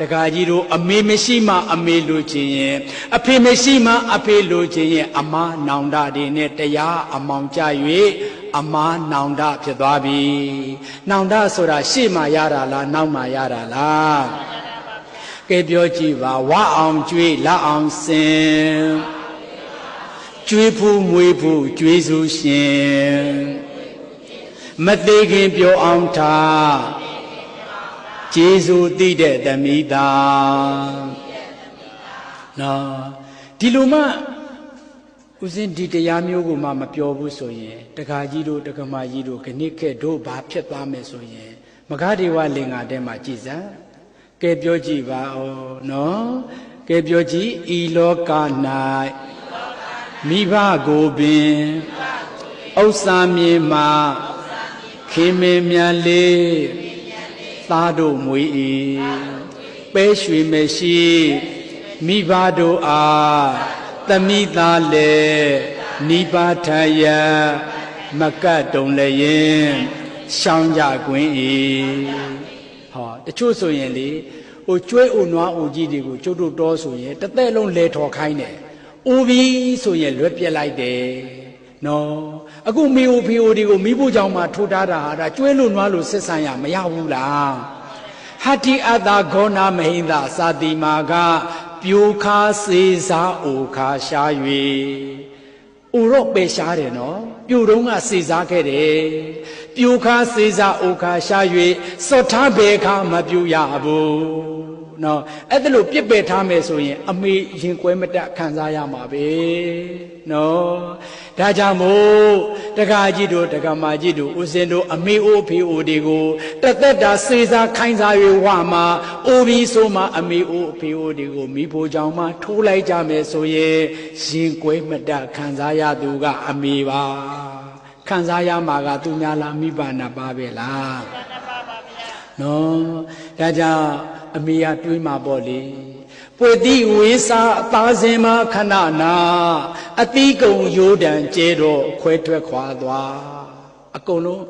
တခါကြီးတို့အမေမရှိမှအမေလိုချင်ရင်အဖေမရှိမှအဖေလိုချင်ရင်အမနောင်တတွေနဲ့တရားအမောင်ကြ၍အမနောင်တဖြစ်သွားပြီနောင်တဆိုတာရှေ့မှာရတာလားနောက်မှာရတာလားကဲပြောကြည့်ပါဝအောင်ကျွေးလက်အောင်စင်ကျွေးဖို့မွေးဖို့ကျွေးစုရှင်မသေးခင်ပြောအောင်ထား ကျေးဇူးသိတဲ့သမီးသားနော်ဒီလိုမှဦးစင်းဒီတရားမျိုးကိုမှမပြောဘူးဆိုရင်တခါကြီးတို့တက္ကမကြီးတို့ခဏိခဲ့တို့ဘာဖြစ်သွားမယ်ဆိုရင်မဂဒေဝလင်္ကာတဲမှာကြည်စမ်းကဲပြောကြည့်ပါဦးနော်ကဲပြောကြည့်ဤလောက၌မိဘကိုပင်ဥစ္စာမြေမှာခင်မင်မြန်လေး သားတို့မွေဤပဲရွှေမရှိမိဘတို့အားသမိသားလေနိဗ္ဗာထယမကတ်တုံလည်းရင်ရှောင်းကြကွင်းဤဟောတချို့ဆိုရင်လေဟိုကျွဲအိုနွားအိုကြီးတွေကိုကျုပ်တို့တောဆိုရင်တစ်သက်လုံးလဲထော်ခိုင်းတယ်အိုပြီးဆိုရင်လွတ်ပြက်လိုက်တယ် နော်အခုမီအိုဖီအိုတွေကိုမိဖို့ကြောင့်မှထိုးထားတာဟာဒါကျွဲလို့နွားလို့ဆက်ဆံရမရဘူးလားဟတ္တိအတ္တဂောနာမဟိန္ဒသာတိမာကပြိုခါစေစားအိုခါရှား၍အိုတော့ပယ်ရှားတယ်နော်ပြိုတော့ကစေစားခဲ့တယ်ပြိုခါစေစားအိုခါရှား၍စော့ထားဘယ်ခါမပြိုရဘူး နော်အဲ့ဒါလို့ပြစ်ပယ်ထားမယ်ဆိုရင် အမေရင်ကွဲမတက်ခံစားရမှာပဲနော်ဒါကြောင့်မို့တက္ကကြီးတို့တက္ကမကြီးတို့ဦးစင်တို့အမေအိုဖေအိုတွေကိုတသက်တာစေစားခိုင်းစား၍ဝမှာအိုပြီးဆိုမှအမေအိုဖေအိုတွေကိုမိဖို့ကြောင့်မှထိုးလိုက်ကြမယ်ဆိုရင်ရင်ကွဲမတက်ခံစားရသူက အမေပါခံစားရမှာကသူများလားမိဘနာပါပဲလားနော်ဒါကြောင့် အမေကတွေးမှာပေါ့လေပွေတိဝေစာအသားစင်မခဏနာအတိကုံရိုးတံကျဲတော့ခွဲထွက်ခွာသွားအကုန်လုံး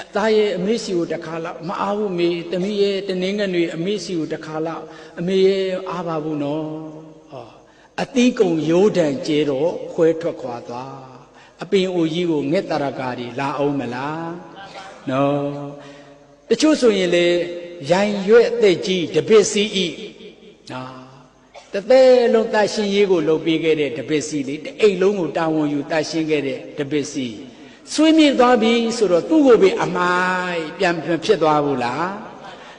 အသားရဲ့အမေစီကိုတခါလောက်မအားဘူးမေတမီးရဲ့တနင်းငွေအမေစီကိုတခါလောက်အမေရဲ့အားပါဘူးနော်ဟောအတိကုံရိုးတံကျဲတော့ခွဲထွက်ခွာသွားအပင်အိုကြီးကိုငှက်တရကာတွေလာအောင်မလားနော်တချို့ဆိုရင်လေ ရိုင်ရွက်အသက်ကြီးတပစ်စီဤနာတသက်လုံးတရှင်ရေးကိုလုပ်ပေးခဲ့တဲ့တပစ်စီလေတအိမ်လုံးကိုတာဝန်ယူတရှင်ခဲ့တဲ့တပစ်စီဆွေးမြေ့သွားပြီဆိုတော့သူ့ကိုပဲအမိုက်ပြန်ဖြစ်သွားဘူးလား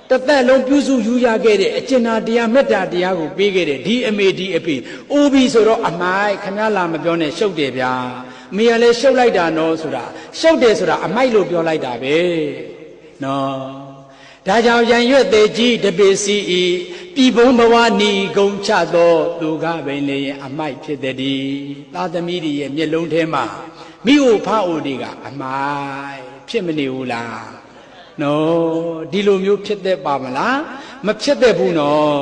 တသက်လုံးပြုစုယူရခဲ့တဲ့အကျဉ်းတရားမေတ္တာတရားကိုပေးခဲ့တဲ့ဒီအမေဒီအဖေအိုးပြီဆိုတော့အမိုက်ခမလာမပြောနဲ့ရှုပ်တယ်ဗျာမေကလည်းရှုပ်လိုက်တာနော်ဆိုတာရှုပ်တယ်ဆိုတာအမိုက်လို့ပြောလိုက်တာပဲနော် ဒါကြောင့်ရန်ရွက်သေးကြီးတပေစီဤပြည်ဘုံဘဝနီဂုံချသောသူကပင်လေရင်အမိုက်ဖြစ်သည်သာသမီတွေရဲ့မျက်လုံးထဲမှာမိအိုဖအိုတွေကအမိုက်ဖြစ်မနေဘူးလားနော်ဒီလိုမျိုးဖြစ်တဲ့ပါမလားမဖြစ်တဲ့ဘူးနော်